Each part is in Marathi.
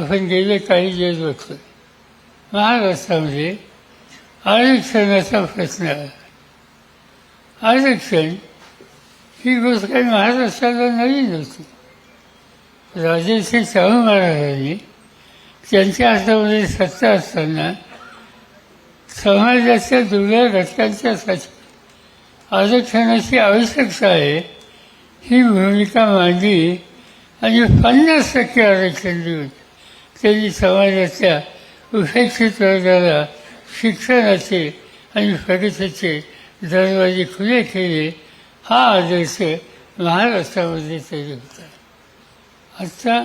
आपण गेले काही दिवस बघतो महाराष्ट्रामध्ये आरक्षणाचा प्रश्न आहे आरक्षण ही गोष्ट काही महाराष्ट्राला नवीन नव्हती राजेश्री शाहू महाराजांनी त्यांच्या हातामध्ये सत्ता असताना समाजाच्या दुर्बळ घटकांच्यासाठी आरक्षणाची आवश्यकता आहे ही भूमिका मांडली आणि पन्नास टक्के आरक्षण देऊन त्यांनी समाजाच्या उपेक्षित वर्गाला शिक्षणाचे आणि प्रगतीचे दरवाजे खुले केले हा आदर्श महाराष्ट्रामध्ये तरी होता. आता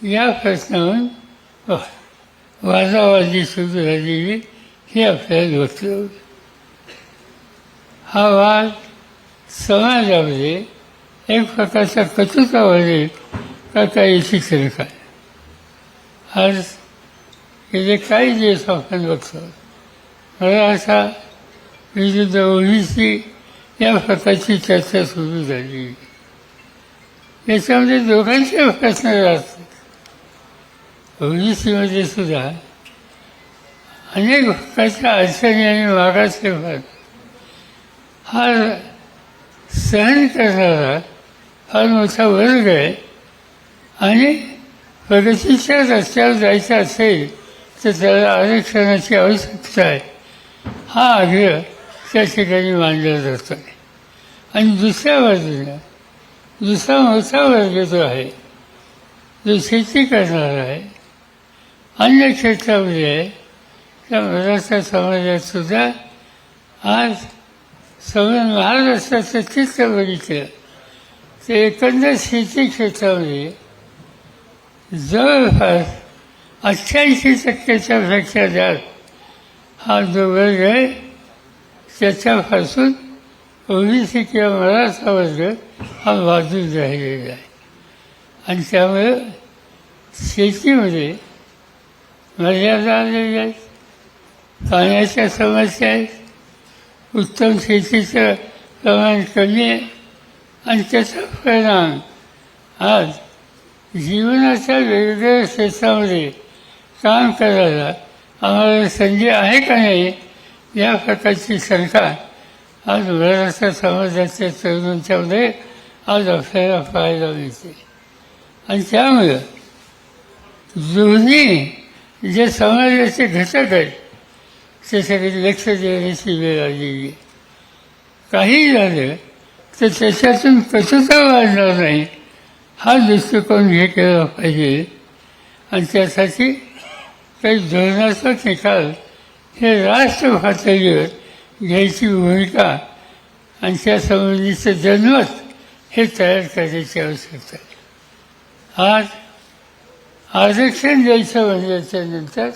या प्रश्नावरून वादावादी सुरू झालेली हे आपल्याला बघतो हा वाद समाजामध्ये एक प्रकारचा कटुता वाढेल का काही शिक्षण काय? आज गेले काही दिवस आपण बघतो मला असा विरुद्ध ओबीसी या प्रकारची चर्चा सुरू झाली. याच्यामध्ये दोघांचे प्रश्न असतात ओबीसीमध्ये सुद्धा अनेक प्रकारच्या अडचणी आणि मागासलेपण हा सहन करणारा फार मोठा वर्ग आहे आणि प्रगतीच्या रस्त्यावर जायचं असेल तर त्याला आरक्षणाची आवश्यकता आहे हा आग्रह त्या ठिकाणी मांडला जातो आहे आणि दुसऱ्या बाजूला दुसरा मोठा वर्ग जो आहे जो शेती करणार आहे अन्य क्षेत्रामध्ये आहे त्या मराठा समाजात सुद्धा आज सगळं महाराष्ट्राचं चित्र बघितलं ते एकंदर शेती क्षेत्रामध्ये जवळपास अठ्ठ्याऐंशी टक्क्याच्या पेक्षा जास्त हा जो वर्ग आहे त्याच्यापासून ओबीसी किंवा मराठा वर्ग हा बाजून राहिलेला आहे. आणि त्यामुळं शेतीमध्ये मर्यादा आलेल्या आहेत पाण्याच्या समस्या आहेत उत्तम शेतीचं प्रमाण कमी आहे आणि त्याचा परिणाम आज जीवनाच्या वेगवेगळ्या क्षेत्रामध्ये काम करायला आम्हाला संधी आहे का नाही या प्रकारची शंका आज महाराष्ट्र समाजाच्या तरुणांच्यामध्ये आज आपल्याला पाहायला मिळते. आणि त्यामुळं दोन्ही जे समाजाचे घटक आहेत त्याच्याकडे लक्ष देण्याची वेळ आलेली आहे. काही झालं तर त्याच्यातून कचुता वाढणार नाही. हा दृष्टिकोन हे केला पाहिजे. आणि त्यासाठी काही धोरणात्मक निकाल हे राष्ट्र पातळीवर घ्यायची भूमिका आणि त्यासंबंधीचं जनमत हे तयार करायची आवश्यकता आहे. आज आरक्षण द्यायचं म्हणल्याच्यानंतर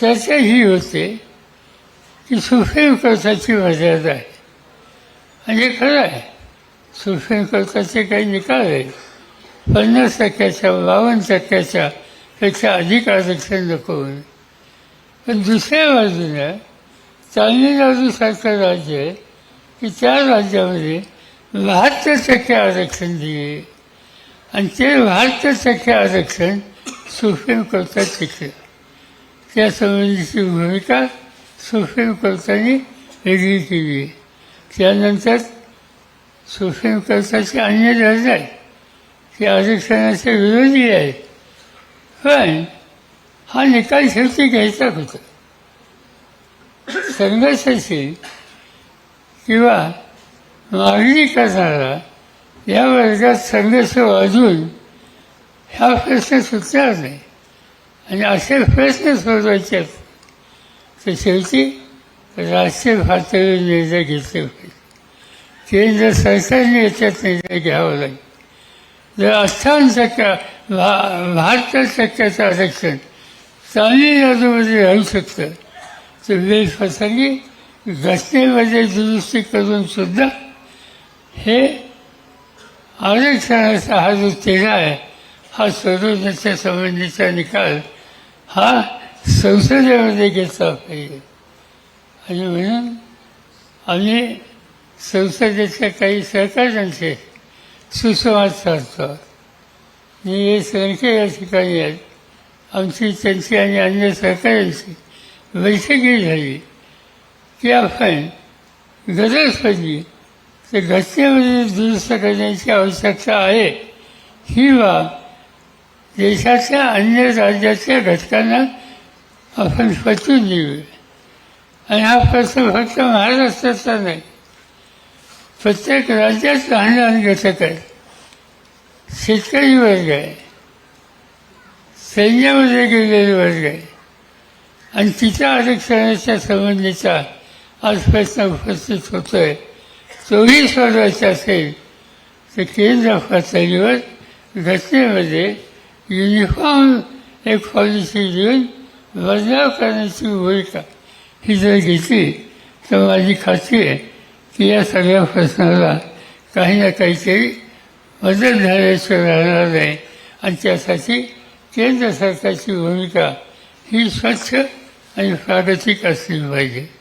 चर्चा ही होते की सुप्रीम कोर्टाची मर्यादा आहे. आणि खरं आहे. सुप्रीम कोर्टाचे काही निकाल आहेत. पन्नास टक्क्याच्या बावन्न टक्क्याच्या पेक्षा अधिक आरक्षण नको होईल. पण दुसऱ्या बाजूला तामिळनाडूसारखं राज्य आहे की त्या राज्यामध्ये बहात्तर टक्के आरक्षण दिले. आणि ते बहात्तर टक्के आरक्षण सुप्रीम कोर्टात टिकलं त्यासंबंधीची भूमिका सुप्रीम कोर्टाने वेगळी केली आहे. त्यानंतर सुप्रीम कोर्टाचे अन्य दर्जा आहे. या आरक्षणाचे विरोधी आहेत पण हा निकाल शेवटी घ्यायचा होता संघर्षाची किंवा मागणी करणारा या वर्गात संघर्ष वाजून ह्या प्रश्न सुटणार नाही. आणि असे प्रश्न सोडवायचे तर शेवटी राष्ट्रीय पातळीवर निर्णय घेतले पाहिजे. केंद्र सरकारने याच्यात निर्णय घ्यावा लागेल. जर अठ्ठावन्न भा बहात्तर टक्क्याचं आरक्षण चांगली तामिळनाडूमध्ये राहू शकतं तर वेळप्रसंगी घटनेमध्ये दुरुस्ती करून सुद्धा हे आरक्षणाचा हा जो तेढा आहे हा सोडवण्याच्या संबंधीचा निकाल हा संसदेमध्ये घेतला पाहिजे. आणि म्हणून आम्ही संसदेच्या काही सहकार्यांचे सुसंवाद साधतो मी हे संख्या या ठिकाणी आहेत आमची त्यांची आणि अन्य सरकारांची बैठकी झाली. की आपण गरज पडली तर घटनेमध्ये दुरुस्त करण्याची आवश्यकता आहे ही बाब देशाच्या अन्य राज्याच्या घटकांना आपण पटवून देऊ. आणि हा प्रश्न फक्त महाराष्ट्राचा नाही प्रत्येक राज्यात लहान घटक आहे शेतकरी वर्ग आहे. सैन्यामध्ये गेलेले वर्ग आहे. आणि तिच्या आरक्षणाच्या संबंधीचा आज प्रश्न उपस्थित होतोय. तोही सोडवायचा असेल तर केंद्र पातळीवर घटनेमध्ये युनिफॉर्म एक पॉलिसी देऊन बदलाव करण्याची भूमिका ही जर घेतली तर माझी खात्री आहे की या सगळ्या प्रश्नाला काही ना काहीतरी मदत झाल्याशिवाय राहणार नाही. आणि त्यासाठी केंद्र सरकारची भूमिका ही स्वच्छ आणि प्रागतिक असली पाहिजे.